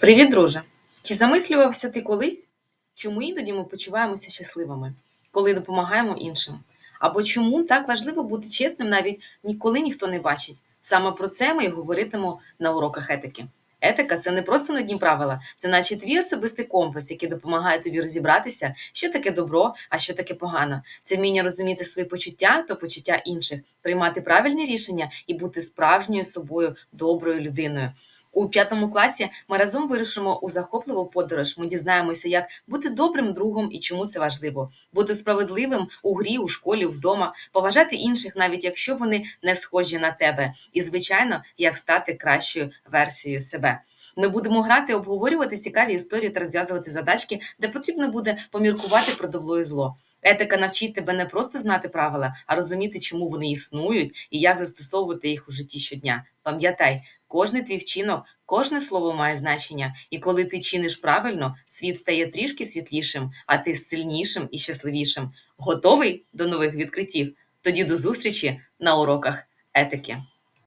Привіт, друже! Чи замислювався ти колись, чому іноді ми почуваємося щасливими, коли допомагаємо іншим? Або чому так важливо бути чесним, навіть ніколи ніхто не бачить? Саме про це ми і говоритимо на уроках етики. Етика це не просто нудні правила, це наче твій особистий компас, який допомагає тобі розібратися, що таке добро, а що таке погано. Це вміння розуміти свої почуття та почуття інших, приймати правильні рішення і бути справжньою собою, доброю людиною. У п'ятому класі ми разом вирушимо у захопливу подорож. Ми дізнаємося, як бути добрим другом і чому це важливо, бути справедливим у грі, у школі, вдома, поважати інших, навіть якщо вони не схожі на тебе, і звичайно, як стати кращою версією себе. Ми будемо грати, обговорювати цікаві історії та розв'язувати задачки, де потрібно буде поміркувати про добро і зло. Етика навчить тебе не просто знати правила, а розуміти, чому вони існують і як застосовувати їх у житті щодня. Пам'ятай, кожний твій вчинок, кожне слово має значення, і коли ти чиниш правильно, світ стає трішки світлішим, а ти сильнішим і щасливішим. Готовий до нових відкриттів? Тоді до зустрічі на уроках етики.